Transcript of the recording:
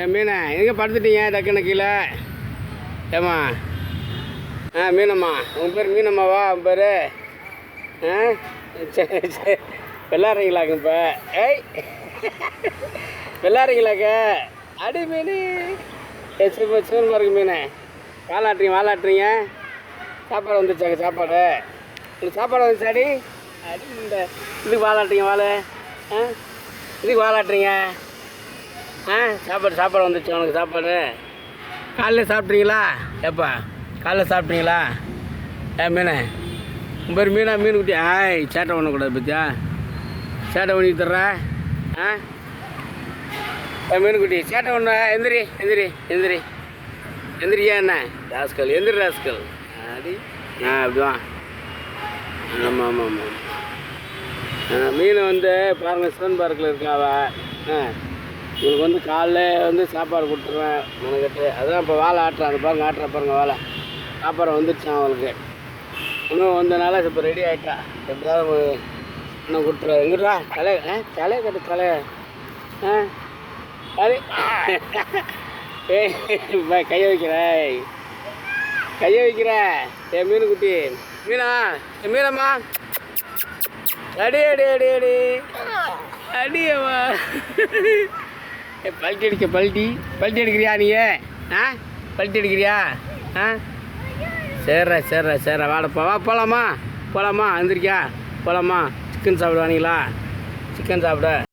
ஏன் மீனா எங்கே படுத்துட்டீங்க? டக்குன்னு கீழே. ஏம்மா? ஆ மீனம்மா. உன் பேர் மீனம்மாவா உன் பேர். ஆ சரி சரி விளாட்றீங்களாக்கு இப்போ? ஏய் விளாட்றீங்களாக்க அடி மீன். சிவ சிவன் இருக்கு மீன். வாலாட்டுறீங்க வாலாட்டுறீங்க. சாப்பாடு வந்துச்சாங்க சாப்பாடு? உங்களுக்கு சாப்பாடு வந்துச்சாடி அடி? இந்த இதுக்கு வாலாட்டுறீங்க வாழை ஆ இதுக்கு வாலாட்டுறீங்க. ஆ. சாப்பாடு சாப்பாடு வந்துச்சு. உனக்கு சாப்பாடு. காலைல சாப்பிட்றீங்களா ஏப்பா காலைல சாப்பிட்றீங்களா ஏ மீன். உன் பேர் மீனா மீன் குட்டி. ஆய் சேட்டை பண்ணக்கூடாது பத்தியா? சேட்டை பண்ணி தர்ற? ஆ? ஏ மீன் குட்டி சேட்டை பண்ண. எந்திரி எந்திரி எந்திரி. எந்திரியா என்ன? ராஸ்கல். எந்திரி ராஸ்கல். அடி ஆ அப்படிதான் ஆமாம் ஆமாம் ஆமாம் ஆ, மீன் வந்து பாருங்கள் சிவன் பார்க்கில் இருக்காவா? ஆ. இவனுக்கு வந்து காலைல வந்து சாப்பாடு கொடுத்துருவேன் மெனக்கட்டு. அதான் இப்போ வாழை ஆட்டுறான். அது பாருங்க ஆட்டுற பாருங்க வாழை சாப்பாடு வந்துடுச்சான் அவனுக்கு. இன்னும் வந்தனால இப்போ ரெடி ஆகிட்டா எப்படியாவது இன்னும் கொடுத்துருவா எங்கிட்டா தலை ஆ? தலை கட்டு தலை. ஆ? அது ஏய் பா- கையை வைக்கிற கையை வைக்கிற. ஏ மீன் குட்டி. மீனா ஏ மீனம்மா. அடி அடி அடி அடி. அடியம்மா. ஏ பல்ட்டி அடிக்க பல்ட்டி. பல்ட்டி எடுக்கிறியா நீ ஆ? பல்ட்டி அடிக்கிறியா ஆ? சரிடா சரிடா சரிடா வாடப்பா வா போகலாமா போகலாமா எந்திரிக்கா போகலாமா சிக்கன் சாப்பிடுவானீங்களா? சிக்கன் சாப்பிட.